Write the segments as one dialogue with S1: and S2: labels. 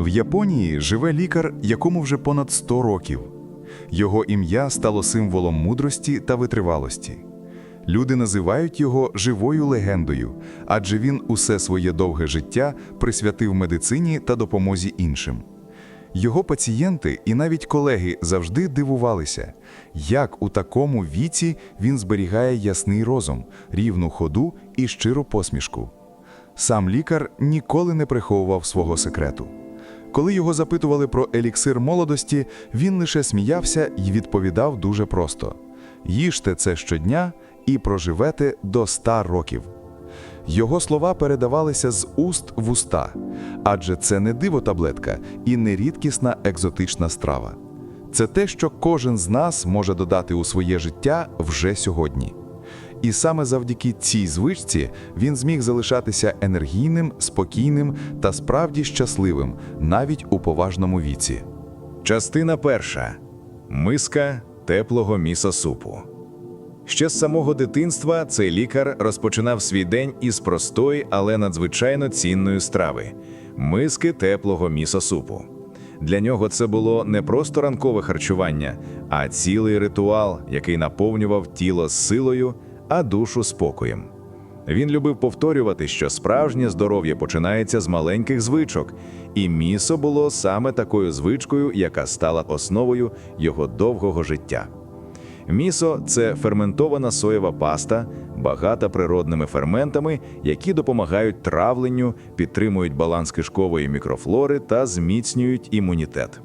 S1: В Японії живе лікар, якому вже понад 100 років. Його ім'я стало символом мудрості та витривалості. Люди називають його живою легендою, адже він усе своє довге життя присвятив медицині та допомозі іншим. Його пацієнти і навіть колеги завжди дивувалися, як у такому віці він зберігає ясний розум, рівну ходу і щиру посмішку. Сам лікар ніколи не приховував свого секрету. Коли його запитували про еліксир молодості, він лише сміявся і відповідав дуже просто: їжте це щодня і проживете до 100 років. Його слова передавалися з уст в уста, адже це не диво-таблетка і не рідкісна екзотична страва. Це те, що кожен з нас може додати у своє життя вже сьогодні. І саме завдяки цій звичці він зміг залишатися енергійним, спокійним та справді щасливим навіть у поважному віці.
S2: Частина перша. Миска теплого місо-супу. Ще з самого дитинства цей лікар розпочинав свій день із простої, але надзвичайно цінної страви миски теплого місо-супу. Для нього це було не просто ранкове харчування, а цілий ритуал, який наповнював тіло силою, а душу спокоєм. Він любив повторювати, що справжнє здоров'я починається з маленьких звичок, і місо було саме такою звичкою, яка стала основою його довгого життя. Місо це ферментована соєва паста, багата природними ферментами, які допомагають травленню, підтримують баланс кишкової мікрофлори та зміцнюють імунітет.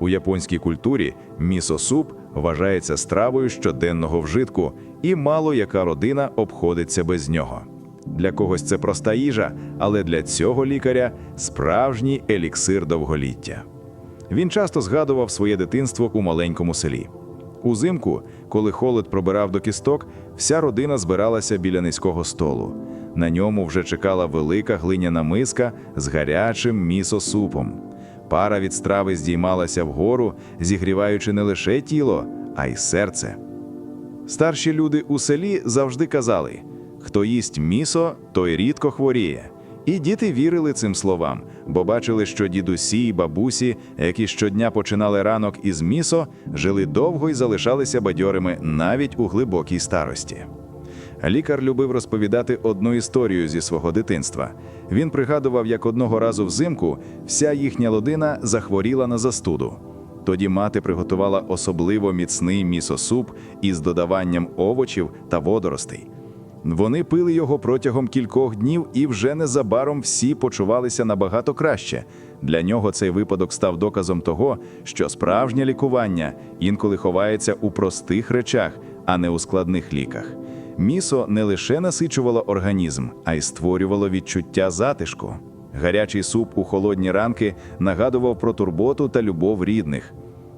S2: У японській культурі місо-суп вважається стравою щоденного вжитку, і мало яка родина обходиться без нього. Для когось це проста їжа, але для цього лікаря справжній еліксир довголіття. Він часто згадував своє дитинство у маленькому селі. Узимку, коли холод пробирав до кісток, вся родина збиралася біля низького столу. На ньому вже чекала велика глиняна миска з гарячим місо-супом. Пара від страви здіймалася вгору, зігріваючи не лише тіло, а й серце. Старші люди у селі завжди казали: хто їсть місо, той рідко хворіє. І діти вірили цим словам, бо бачили, що дідусі й бабусі, які щодня починали ранок із місо, жили довго і залишалися бадьорими навіть у глибокій старості. Лікар любив розповідати одну історію зі свого дитинства. Він пригадував, як одного разу взимку вся їхня родина захворіла на застуду. Тоді мати приготувала особливо міцний місо-суп із додаванням овочів та водоростей. Вони пили його протягом кількох днів, і вже незабаром всі почувалися набагато краще. Для нього цей випадок став доказом того, що справжнє лікування інколи ховається у простих речах, а не у складних ліках. Місо не лише насичувало організм, а й створювало відчуття затишку. Гарячий суп у холодні ранки нагадував про турботу та любов рідних.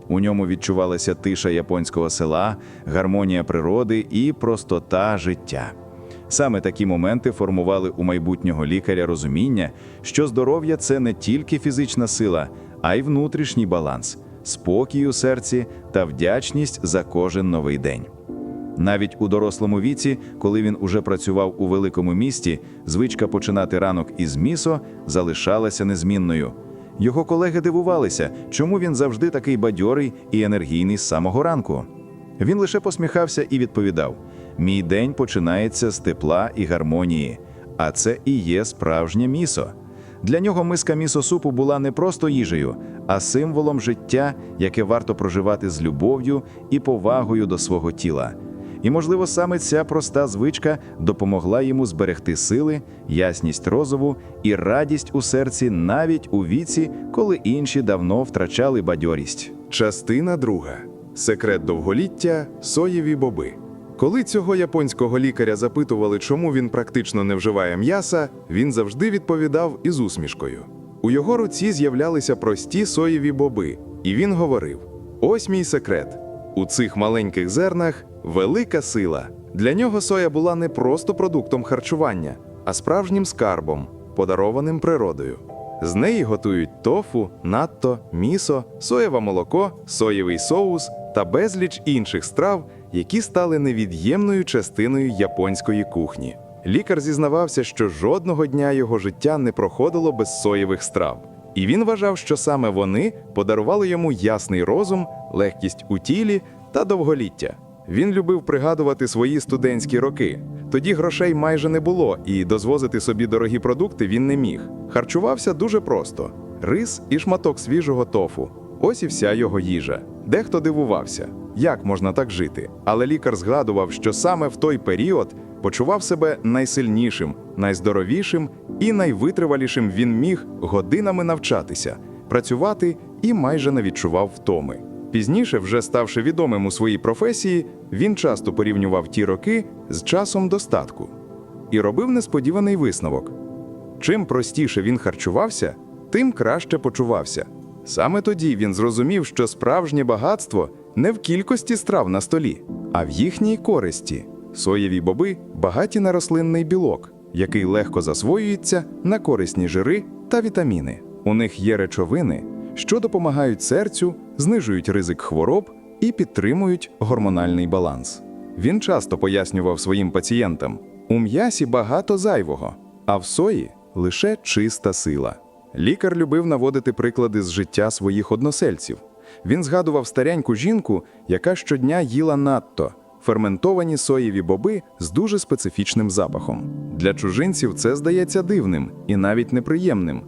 S2: У ньому відчувалася тиша японського села, гармонія природи і простота життя. Саме такі моменти формували у майбутнього лікаря розуміння, що здоров'я це не тільки фізична сила, а й внутрішній баланс, спокій у серці та вдячність за кожен новий день. Навіть у дорослому віці, коли він уже працював у великому місті, звичка починати ранок із місо залишалася незмінною. Його колеги дивувалися, чому він завжди такий бадьорий і енергійний з самого ранку. Він лише посміхався і відповідав: Мій день починається з тепла і гармонії, а це і є справжнє місо. Для нього миска місо-супу була не просто їжею, а символом життя, яке варто проживати з любов'ю і повагою до свого тіла. І, можливо, саме ця проста звичка допомогла йому зберегти сили, ясність розуму і радість у серці навіть у віці, коли інші давно втрачали бадьорість.
S1: Частина друга. Секрет довголіття соєві боби. Коли цього японського лікаря запитували, чому він практично не вживає м'яса, він завжди відповідав із усмішкою. У його руці з'являлися прості соєві боби, і він говорив: Ось мій секрет. У цих маленьких зернах велика сила. Для нього соя була не просто продуктом харчування, а справжнім скарбом, подарованим природою. З неї готують тофу, натто, місо, соєве молоко, соєвий соус та безліч інших страв, які стали невід'ємною частиною японської кухні. Лікар зізнавався, що жодного дня його життя не проходило без соєвих страв. І він вважав, що саме вони подарували йому ясний розум, легкість у тілі та довголіття. Він любив пригадувати свої студентські роки. Тоді грошей майже не було, і дозвозити собі дорогі продукти він не міг. Харчувався дуже просто: рис і шматок свіжого тофу. Ось і вся його їжа. Дехто дивувався, як можна так жити. Але лікар згадував, що саме в той період почував себе найсильнішим, найздоровішим і найвитривалішим він міг годинами навчатися, працювати і майже не відчував втоми. Пізніше, вже ставши відомим у своїй професії, він часто порівнював ті роки з часом достатку і робив несподіваний висновок: чим простіше він харчувався, тим краще почувався. Саме тоді він зрозумів, що справжнє багатство не в кількості страв на столі, а в їхній користі. Соєві боби багаті на рослинний білок, який легко засвоюється на корисні жири та вітаміни. У них є речовини, що допомагають серцю, знижують ризик хвороб і підтримують гормональний баланс. Він часто пояснював своїм пацієнтам: у м'ясі багато зайвого, а в сої лише чиста сила. Лікар любив наводити приклади з життя своїх односельців. Він згадував стареньку жінку, яка щодня їла надто ферментовані соєві боби з дуже специфічним запахом. Для чужинців це здається дивним і навіть неприємним.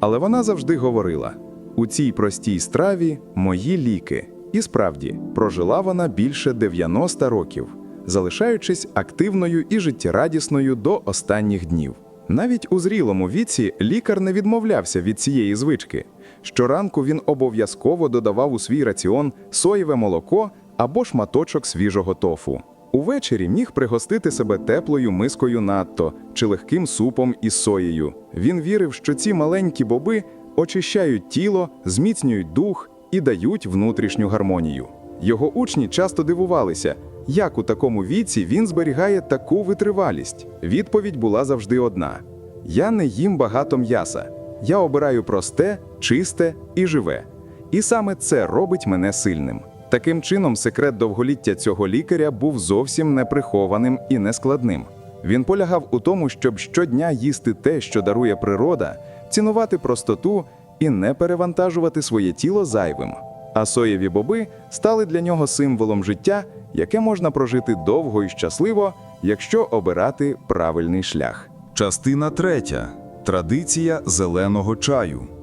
S1: Але вона завжди говорила: у цій простій страві мої ліки. І справді прожила вона більше 90 років, залишаючись активною і життєрадісною до останніх днів. Навіть у зрілому віці лікар не відмовлявся від цієї звички. Щоранку він обов'язково додавав у свій раціон соєве молоко або шматочок свіжого тофу. Увечері міг пригостити себе теплою мискою надто чи легким супом із соєю. Він вірив, що ці маленькі боби очищають тіло, зміцнюють дух і дають внутрішню гармонію. Його учні часто дивувалися, як у такому віці він зберігає таку витривалість. Відповідь була завжди одна: я не їм багато м'яса, я обираю просте, чисте і живе. І саме це робить мене сильним. Таким чином, секрет довголіття цього лікаря був зовсім неприхованим і нескладним. Він полягав у тому, щоб щодня їсти те, що дарує природа, цінувати простоту і не перевантажувати своє тіло зайвим. А соєві боби стали для нього символом життя, яке можна прожити довго і щасливо, якщо обирати правильний шлях.
S3: Частина третя. Традиція зеленого чаю.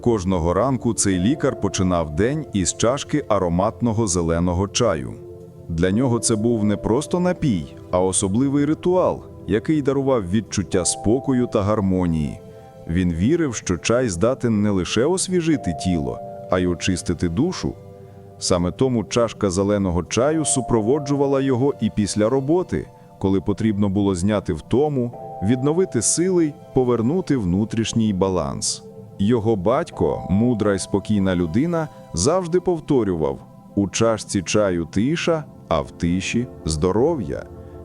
S3: Кожного ранку цей лікар починав день із чашки ароматного зеленого чаю. Для нього це був не просто напій, а особливий ритуал, який дарував відчуття спокою та гармонії. Він вірив, що чай здатен не лише освіжити тіло, а й очистити душу. Саме тому чашка зеленого чаю супроводжувала його і після роботи, коли потрібно було зняти втому, відновити сили повернути внутрішній баланс. Його батько, мудра й спокійна людина, завжди повторював: у чашці чаю тиша, а в тиші здоров'я.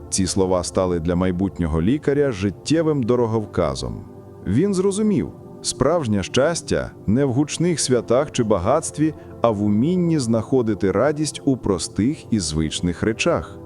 S3: Ці слова стали для майбутнього лікаря життєвим дороговказом. Він зрозумів, справжнє щастя не в гучних святах чи багатстві, а в умінні знаходити радість у простих і звичних речах.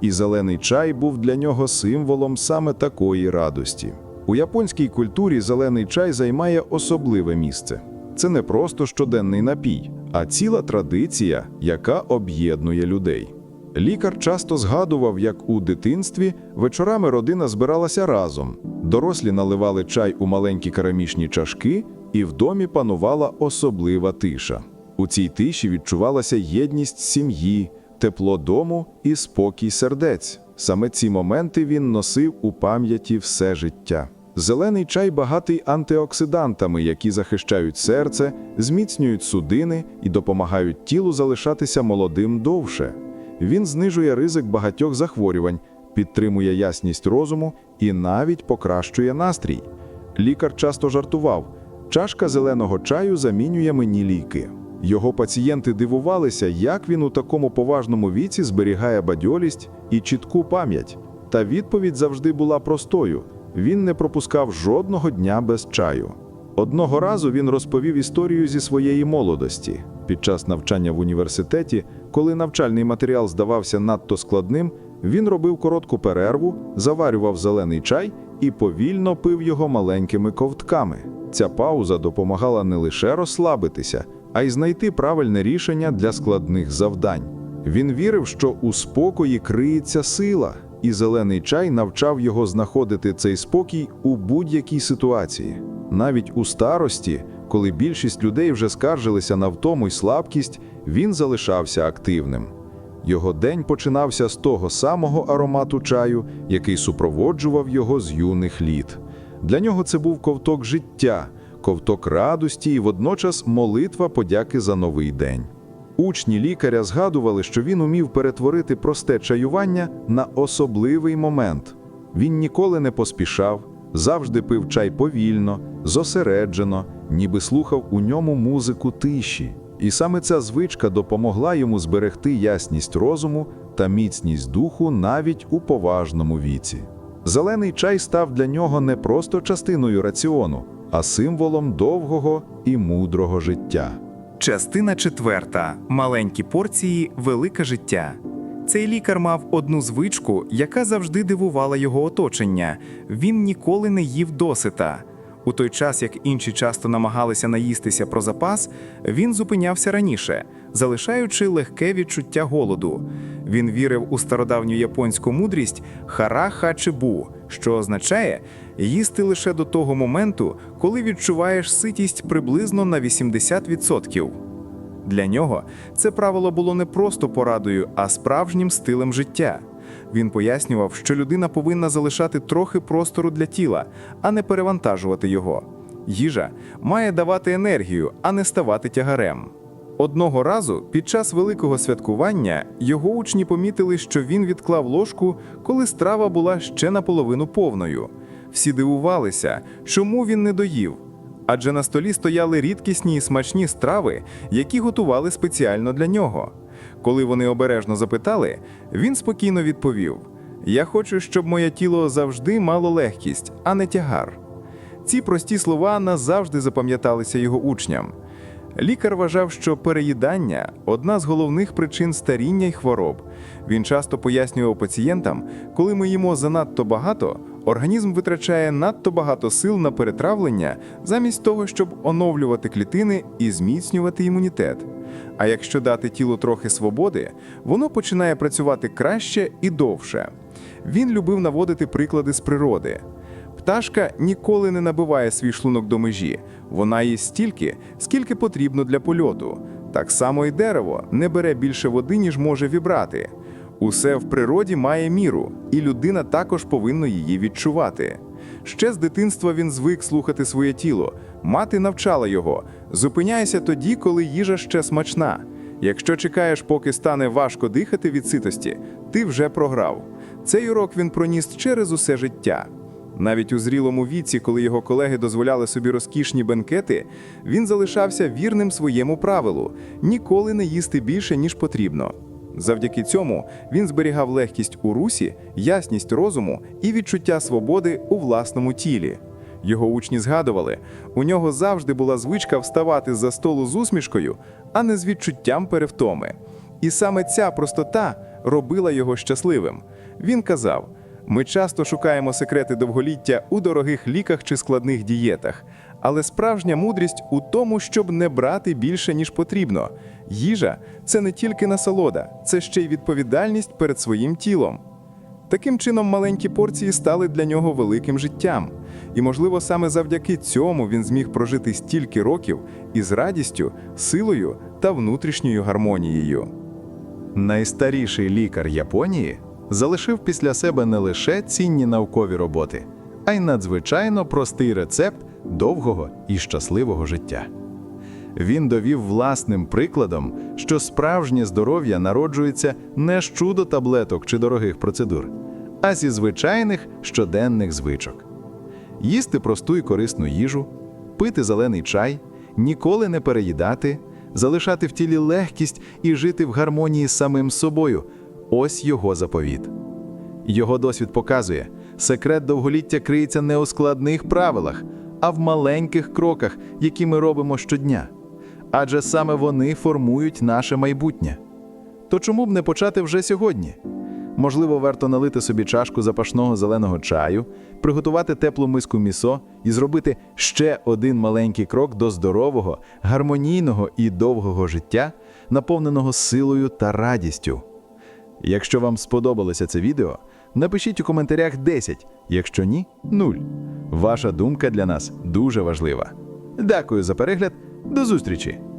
S3: І зелений чай був для нього символом саме такої радості. У японській культурі зелений чай займає особливе місце. Це не просто щоденний напій, а ціла традиція, яка об'єднує людей. Лікар часто згадував, як у дитинстві вечорами родина збиралася разом. Дорослі наливали чай у маленькі керамічні чашки, і в домі панувала особлива тиша. У цій тиші відчувалася єдність сім'ї, тепло дому і спокій сердець. Саме ці моменти він носив у пам'яті все життя. Зелений чай багатий антиоксидантами, які захищають серце, зміцнюють судини і допомагають тілу залишатися молодим довше. Він знижує ризик багатьох захворювань, підтримує ясність розуму і навіть покращує настрій. Лікар часто жартував: чашка зеленого чаю замінює мені ліки. Його пацієнти дивувалися, як він у такому поважному віці зберігає бадьолість і чітку пам'ять. Та відповідь завжди була простою: він не пропускав жодного дня без чаю. Одного разу він розповів історію зі своєї молодості. Під час навчання в університеті, коли навчальний матеріал здавався надто складним, він робив коротку перерву, заварював зелений чай і повільно пив його маленькими ковтками. Ця пауза допомагала не лише розслабитися, а й знайти правильне рішення для складних завдань. Він вірив, що у спокої криється сила, і зелений чай навчав його знаходити цей спокій у будь-якій ситуації. Навіть у старості, коли більшість людей вже скаржилися на втому й слабкість, він залишався активним. Його день починався з того самого аромату чаю, який супроводжував його з юних літ. Для нього це був ковток життя, ковток радості і водночас молитва подяки за новий день. Учні лікаря згадували, що він умів перетворити просте чаювання на особливий момент. Він ніколи не поспішав, завжди пив чай повільно, зосереджено, ніби слухав у ньому музику тиші. І саме ця звичка допомогла йому зберегти ясність розуму та міцність духу навіть у поважному віці. Зелений чай став для нього не просто частиною раціону, а символом довгого і мудрого життя.
S4: Частина четверта. Маленькі порції, велике життя. Цей лікар мав одну звичку, яка завжди дивувала його оточення. Він ніколи не їв досита. У той час, як інші часто намагалися наїстися про запас, він зупинявся раніше, залишаючи легке відчуття голоду. Він вірив у стародавню японську мудрість хара чибу, що означає їсти лише до того моменту, коли відчуваєш ситість приблизно на 80%. Для нього це правило було не просто порадою, а справжнім стилем життя. Він пояснював, що людина повинна залишати трохи простору для тіла, а не перевантажувати його. Їжа має давати енергію, а не ставати тягарем. Одного разу під час великого святкування його учні помітили, що він відклав ложку, коли страва була ще наполовину повною. Всі дивувалися, чому він не доїв. Адже на столі стояли рідкісні і смачні страви, які готували спеціально для нього. Коли вони обережно запитали, він спокійно відповів: Я хочу, щоб моє тіло завжди мало легкість, а не тягар. Ці прості слова назавжди запам'яталися його учням. Лікар вважав, що переїдання одна з головних причин старіння й хвороб. Він часто пояснював пацієнтам, коли ми їмо занадто багато, організм витрачає надто багато сил на перетравлення, замість того, щоб оновлювати клітини і зміцнювати імунітет. А якщо дати тілу трохи свободи, воно починає працювати краще і довше. Він любив наводити приклади з природи. Пташка ніколи не набиває свій шлунок до межі, вона їсть стільки, скільки потрібно для польоту. Так само і дерево не бере більше води, ніж може вібрати. Усе в природі має міру, і людина також повинна її відчувати. Ще з дитинства він звик слухати своє тіло. Мати навчала його: зупиняйся тоді, коли їжа ще смачна. Якщо чекаєш, поки стане важко дихати від ситості, ти вже програв. Цей урок він проніс через усе життя. Навіть у зрілому віці, коли його колеги дозволяли собі розкішні бенкети, він залишався вірним своєму правилу ніколи не їсти більше, ніж потрібно. Завдяки цьому він зберігав легкість у русі, ясність розуму і відчуття свободи у власному тілі. Його учні згадували, у нього завжди була звичка вставати з-за столу з усмішкою, а не з відчуттям перевтоми. І саме ця простота робила його щасливим. Він казав: ми часто шукаємо секрети довголіття у дорогих ліках чи складних дієтах, але справжня мудрість у тому, щоб не брати більше, ніж потрібно. Їжа це не тільки насолода, це ще й відповідальність перед своїм тілом. Таким чином, маленькі порції стали для нього великим життям. І, можливо, саме завдяки цьому він зміг прожити стільки років із радістю, силою та внутрішньою гармонією.
S1: Найстаріший лікар Японії залишив після себе не лише цінні наукові роботи, а й надзвичайно простий рецепт довгого і щасливого життя. Він довів власним прикладом, що справжнє здоров'я народжується не з чудо таблеток чи дорогих процедур, а зі звичайних щоденних звичок. Їсти просту і корисну їжу, пити зелений чай, ніколи не переїдати, залишати в тілі легкість і жити в гармонії з самим собою ось його заповіт. Його досвід показує, секрет довголіття криється не у складних правилах, а в маленьких кроках, які ми робимо щодня. Адже саме вони формують наше майбутнє. То чому б не почати вже сьогодні?
S3: Можливо, варто налити собі чашку запашного зеленого чаю, приготувати теплу миску місо і зробити ще один маленький крок до здорового, гармонійного і довгого життя, наповненого силою та радістю. Якщо вам сподобалося це відео, напишіть у коментарях 10, якщо ні 0. Ваша думка для нас дуже важлива. Дякую за перегляд, до зустрічі!